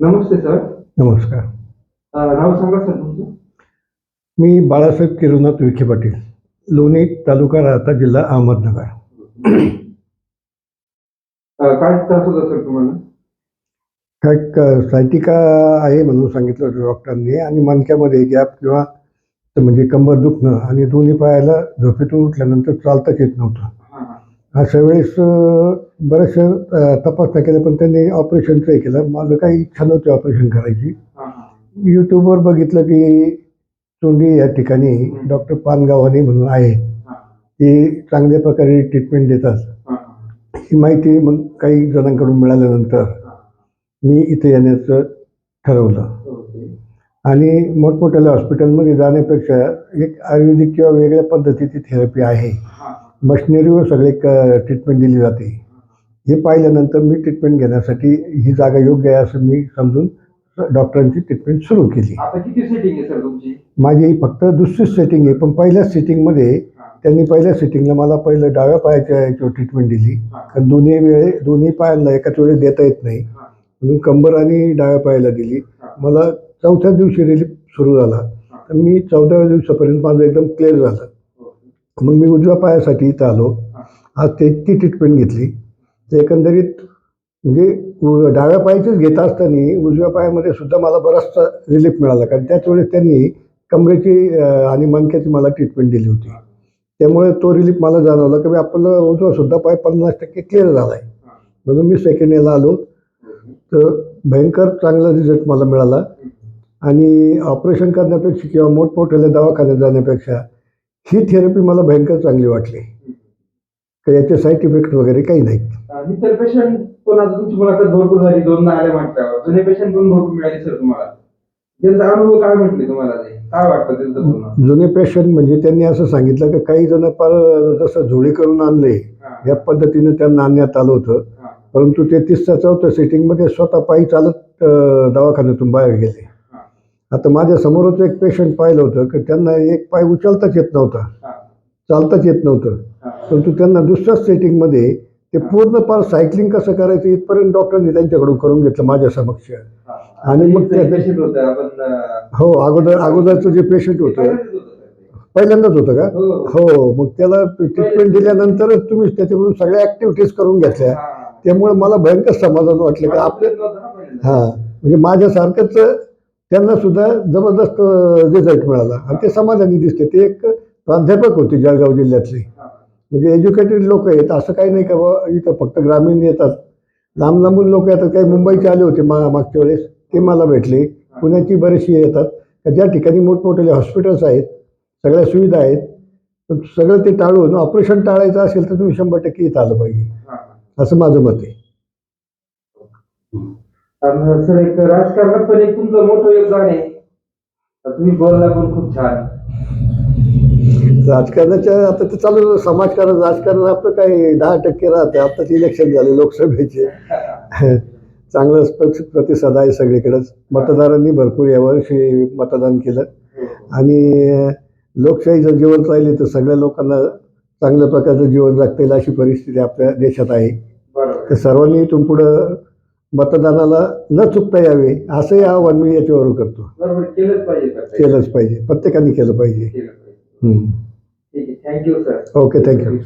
नमस्ते sir. नमस्कार. नाव सांगा सर तुमचं. मी बाळासाहेब किरणाथ विखे पाटील लोणी तालुका राहता जिल्हा अहमदनगर. काय त्रास होता सर तुम्हाला? काय क- सायटिका आहे म्हणून सांगितलं होतं डॉक्टरांनी आणि मणक्यामध्ये गॅप किंवा म्हणजे कंबर दुखणं आणि दोन्ही पायाला झोपेतून उठल्यानंतर चालताच येत नव्हतं. अशा वेळेस बऱ्याचशा तपासण्या केल्या पण त्यांनी ऑपरेशनचं हे केलं. माझं काही इच्छा नव्हती ऑपरेशन करायची. यूट्यूबवर बघितलं की चोंडी या ठिकाणी डॉक्टर पानगावानी म्हणून आहे. ते चांगल्या प्रकारे ट्रीटमेंट देतात. हा, माहिती मग काही जणांकडून मिळाल्यानंतर मी इथे येण्याचं ठरवलं. आणि मोठमोठ्या हॉस्पिटलमध्ये जाण्यापेक्षा एक आयुर्वेदिक किंवा वेगळ्या पद्धतीची थेरपी आहे. मशिनरीवर सगळे क ट्रीटमेंट दिली जाते. हे पाहिल्यानंतर मी ट्रीटमेंट घेण्यासाठी ही जागा योग्य आहे असं मी समजून डॉक्टरांची ट्रीटमेंट सुरू केली. आता किती सेटिंग आहे सर तुमची? माझी ही फक्त दुसरी सेटिंग आहे पण पहिल्या सेटिंगमध्ये त्यांनी पहिल्या सिटिंगला मला पहिलं डाव्या पायाच्या याच्यावर ट्रीटमेंट दिली. कारण दोन्ही वेळे दोन्ही पायांना एकाच वेळेस देता येत नाही. म्हणून कंबर आणि डाव्या पायाला दिली. मला चौथ्या दिवशी रिलीफ सुरू झाला. तर मी चौदाव्या दिवसापर्यंत माझं एकदम क्लिअर झालं. मग मी उजव्या पायासाठी इथं आलो. आज ते ती ट्रीटमेंट घेतली. तर एकंदरीत म्हणजे उ- डाव्या पायाचीच घेत असताना उजव्या पायामध्ये सुद्धा मला बराचसा रिलीफ मिळाला. कारण त्याच वेळेस त्यांनी कमरेची आणि मणक्याची मला ट्रीटमेंट दिली होती. त्यामुळे तो रिलीफ मला जाणवला. की आपलं उजवा सुद्धा पाय पन्नास टक्के क्लिअर झाला आहे. म्हणून मी सेकंड इयरला आलो. तर भयंकर चांगला रिझल्ट मला मिळाला. आणि ऑपरेशन करण्यापेक्षा किंवा मोठमोठ्या दवाखान्यात जाण्यापेक्षा ही थेरपी मला भयंकर चांगली वाटली. तर याचे साईड इफेक्ट वगैरे काही नाही अ, इतर पेशंट पण आता तुमची मुलाखत भरपूर झाली दोन आले म्हटल्यावर. जुने पेशंट पण भरपूर मिळाले सर तुम्हाला. त्यांचा अनुभव काय म्हटले तुम्हाला ते? काय वाटतं त्यांचं जुने पेशंट म्हणजे त्यांनी असं सांगितलं की काही जण फार जसं झोळी करून आणले या पद्धतीनं त्यांना आणण्यात आलं होतं. परंतु ते तिसऱ्या चौथ्या सिटिंगमध्ये स्वतः पायी चालत दवाखान्यातून बाहेर गेले. आता माझ्या समोरच एक पेशंट पाहिलं होतं की त्यांना एक पाय उचलताच येत नव्हता चालताच येत नव्हतं. परंतु त्यांना दुसऱ्याच सेटिंगमध्ये ते पूर्ण पार सायकलिंग कसं करायचं इथपर्यंत डॉक्टरांनी त्यांच्याकडून करून घेतलं माझ्या समक्ष. आणि मग अ, हो अगोदर अगोदरचं जे पेशंट होतं पहिल्यांदाच होतं ते. का हो, हो. मग त्याला ट्रीटमेंट दिल्यानंतरच तुम्ही त्याच्याकडून सगळ्या ऍक्टिव्हिटीज करून घेतल्या. त्यामुळे मला भयंकर समाधान वाटलं की आपलं. हां म्हणजे माझ्यासारखंच त्यांना सुद्धा जबरदस्त रिझल्ट मिळाला. आणि ते समाधानी दिसते ते एक प्राध्यापक होते जळगाव जिल्ह्यातले. म्हणजे एज्युकेटेड लोक आहेत. असं काही नाही का इथं फक्त ग्रामीण येतात. लांब लांबून लोक येतात. काही मुंबईचे आले होते मा मागच्या वेळेस. ते मला भेटले. पुण्याची बरीचशी येतात. का ज्या ठिकाणी मोठमोठे हॉस्पिटल्स आहेत सगळ्या सुविधा आहेत पण सगळं ते टाळून ऑपरेशन टाळायचं असेल तर तुम्ही शंभर टक्के इथं आलं पाहिजे. असं माझं मत आहे. आणि सर एक राजकारणात पण एक तुमचं मोठं योगदान आहे. तुम्ही बोलला पण खूप छान. राजकारणाच्या आता ते चालू समाजकारण राजकारण आपलं काही दहा टक्के राहतं. आताच इलेक्शन झाले लोकसभेचे. चांगलं प्र- प्रतिसाद आहे सगळीकडेच. मतदारांनी भरपूर यावर्षी मतदान केलं. आणि लोकशाही जर जिवंत राहिली तर सगळ्या लोकांना चांगल्या प्रकारचं जीवन जगता येईल अशी परिस्थिती आपल्या देशात आहे. तर सर्वांनी इथून पुढं मतदानाला न चुकता यावे असंही आवाहन मी याच्यावर करतो. केलंच पाहिजे. केलंच पाहिजे प्रत्येकाने केलं पाहिजे. Thank you sir okay thank you